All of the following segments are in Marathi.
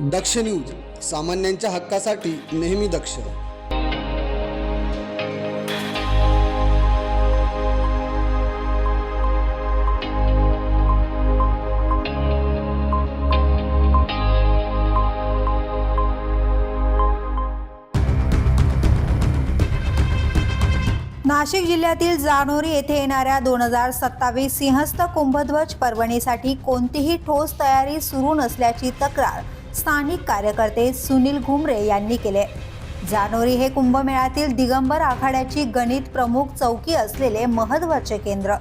दक्ष न्यूज सामान्यांच्या हक्कासाठी नेहमी दक्ष. नाशिक जिल्ह्यातील जानोरी येथे येणाऱ्या दोन हजार सत्तावीस सिंहस्थ कुंभध्वज पर्वणीसाठी कोणतीही ठोस तयारी सुरू नसल्याची तक्रार स्थानिक कार्यकर्ते सुनील घुमरे यांनी केले. जानोरी हे कुंभमेळ्यातील दिगंबर आखाड्याची गणित प्रमुख चौकी असलेले महत्त्वाचे केंद्र.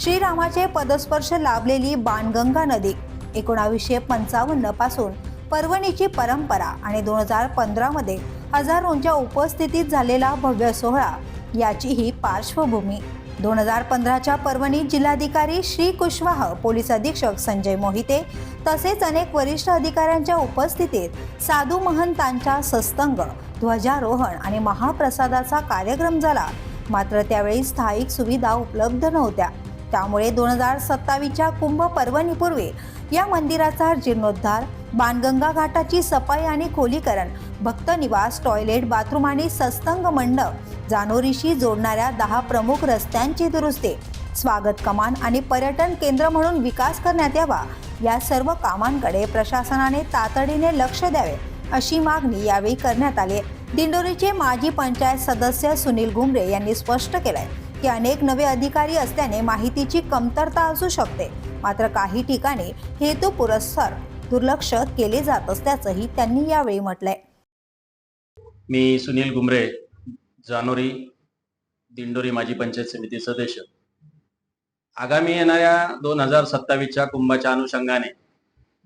श्रीरामाचे पदस्पर्श लाभलेली बाणगंगा नदी एकोणावीसशे पंचावन्नपासून पर्वणीची परंपरा आणि दोन हजार पंधरामध्ये हजारोंच्या उपस्थितीत झालेला भव्य सोहळा याची ही पार्श्वभूमी. दोन हजार पंधराच्या पर्वणीत जिल्हाधिकारी श्री कुशवाह पोलीस अधीक्षक संजय मोहिते तसेच अनेक वरिष्ठ अधिकाऱ्यांच्या उपस्थितीत साधू महंतांच्या सस्तंग ध्वजारोहण आणि महाप्रसादाचा कार्यक्रम झाला. मात्र त्यावेळी स्थायिक सुविधा उपलब्ध नव्हत्या. त्यामुळे दोन हजार सत्तावीसच्या कुंभ पर्वणीपूर्वी या मंदिराचा जीर्णोद्धार बाणगंगा घाटाची सफाई आणि खोलीकरण भक्त निवास टॉयलेट बाथरूम आणि सस्तंग मंडप जानोरीशी जोडणाऱ्या दहा प्रमुख रस्त्यांची दुरुस्ती स्वागत कमान आणि पर्यटन केंद्र म्हणून विकास करण्यात यावा या सर्व कामांकडे प्रशासनाने तातडीने लक्ष द्यावे अशी मागणी यावेळी करण्यात आली दिंडोरीचे माजी पंचायत सदस्य सुनील घुमरे यांनी स्पष्ट केलंय की अनेक नवे अधिकारी असल्याने माहितीची कमतरता असू शकते. मात्र काही ठिकाणी हेतू पुरस्कार दुर्लक्ष केले जात असल्याचंही त्यांनी यावेळी म्हटलंय. मी सुनील गुमरे जानोरी दिंडोरी माजी पंचायत समिती सदस्य. आगामी येणाऱ्या दोन हजार सत्तावीसच्या कुंभाच्या अनुषंगाने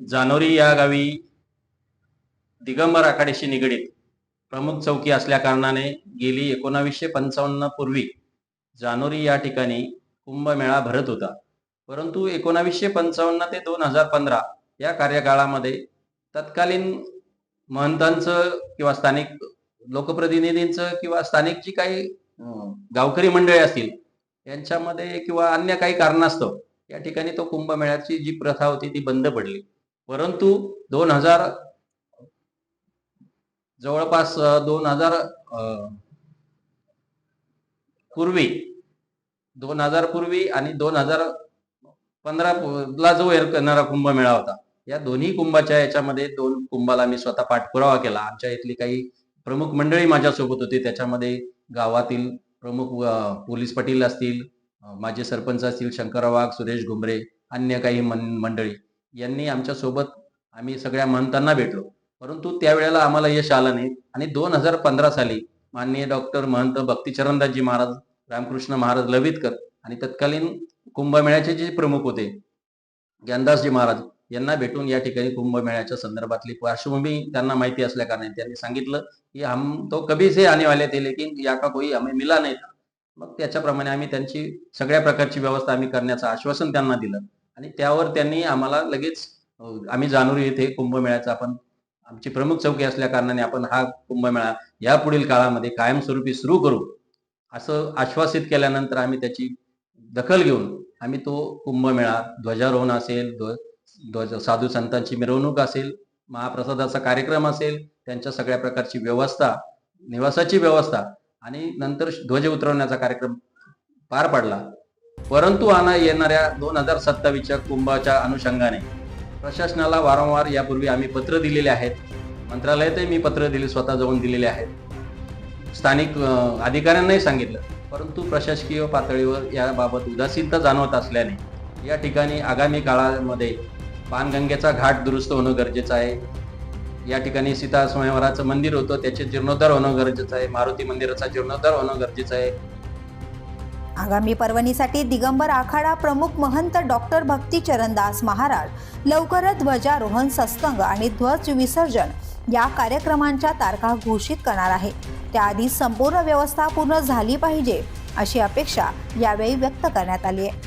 जानोरी या गावी दिगंबर आखाड्याशी निगडीत प्रमुख चौकी असल्या कारणाने गेली एकोणावीसशे पंचावन्न पूर्वी जानोरी या ठिकाणी कुंभमेळा भरत होता. परंतु एकोणावीसशे पंचावन्न ते दोन हजार पंधरा या कार्यकाळामध्ये तत्कालीन महंतांचं किंवा स्थानिक लोकप्रतिनिधींचं किंवा स्थानिक जी काही गावकरी मंडळी असतील यांच्यामध्ये किंवा अन्य काही कारणास्तव या ठिकाणी तो कुंभमेळ्याची जी प्रथा होती ती बंद पडली. परंतु दोन हजार जवळपास दोन हजार पूर्वी दोन हजार पूर्वी आणि दोन हजार पंधरा ला जो करणारा कुंभमेळा होता या दोन्ही कुंभाच्या याच्यामध्ये दोन कुंभाला मी स्वतः पाठपुरावा केला. आमच्या इथली काही प्रमुख मंडळी माझ्यासोबत होती. त्याच्यामध्ये गावातील प्रमुख पोलीस पाटील असतील माझे सरपंच असतील शंकरराव वाघ सुरेश घुमरे अन्य काही मन- मंडळी यांनी आमच्यासोबत आम्ही सगळ्या महंतांना भेटलो. परंतु त्यावेळेला आम्हाला यश आलं नाही. आणि दोन हजार पंधरा साली माननीय डॉक्टर महंत भक्तीचरणदासजी महाराज रामकृष्ण महाराज लवितकर आणि तत्कालीन कुंभमेळ्याचे जे प्रमुख होते ज्ञानदासजी महाराज यांना भेटून या ठिकाणी कुंभमेळ्याच्या संदर्भातली पार्श्वभूमी त्यांना माहिती असल्या कारणाने त्यांनी सांगितलं की हम तो कभी से आने वाले थे लेकिन या का कोई हमें मिला नाही मग त्याच्याप्रमाणे आम्ही त्यांची सगळ्या प्रकारची व्यवस्था आम्ही करण्याचं आश्वासन त्यांना दिलं. आणि त्यावर त्यांनी आम्हाला लगेच आम्ही जानोरी येथे कुंभमेळ्याचा आपण आमची प्रमुख चौकी असल्या कारणाने आपण हा कुंभमेळा यापुढील काळामध्ये कायमस्वरूपी सुरू करू. असं आश्वासित केल्यानंतर आम्ही त्याची दखल घेऊन आम्ही तो कुंभमेळा ध्वजारोहण असेल ध्व ध्वज साधू संतांची मिरवणूक असेल महाप्रसादाचा कार्यक्रम असेल त्यांच्या सगळ्या प्रकारची व्यवस्था निवासाची व्यवस्था आणि नंतर ध्वज उतरवण्याचा कार्यक्रम पार पडला. परंतु आणा येणाऱ्या दोन हजार सत्तावीसच्या कुंभाच्या अनुषंगाने प्रशासनाला वारंवार यापूर्वी आम्ही पत्र दिलेले आहेत. मंत्रालयातही मी पत्र दिले स्वतः जाऊन दिलेले आहेत. स्थानिक अधिकाऱ्यांनाही सांगितलं. परंतु प्रशासकीय पातळीवर याबाबत उदासीनता जाणवत असल्याने या ठिकाणी आगामी काळामध्ये पानगंगेचा घाट दुरुस्त होणं गरजेचं आहे. या ठिकाणी सीता स्वयंवराचं मंदिर होतं त्याचे जीर्णोद्धार होणं गरजेचं आहे. मारुती मंदिराचा जीर्णोद्धार होणं गरजेचं आहे. आगामी पर्वणीसाठी दिगंबर आखाडा प्रमुख महंत डॉक्टर भक्ती चरणदास महाराज लवकरच ध्वजारोहण सस्तंग आणि ध्वज विसर्जन या कार्यक्रमांच्या तारखा घोषित करणार आहे. त्याआधी संपूर्ण व्यवस्था पूर्ण झाली पाहिजे अशी अपेक्षा यावेळी व्यक्त करण्यात आली आहे.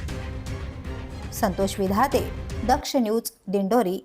संतोष विधाते दक्ष न्यूज दिंडोरी